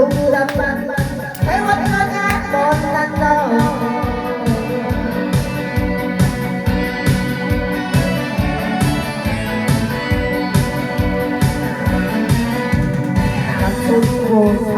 กุมรำมันให้วัดมาจากบนนันเจ้าโอ้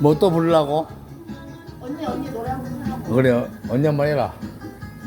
뭐또 부르려고? 언니 언니 노래 한번 불러. 그래 언니 한 번 해라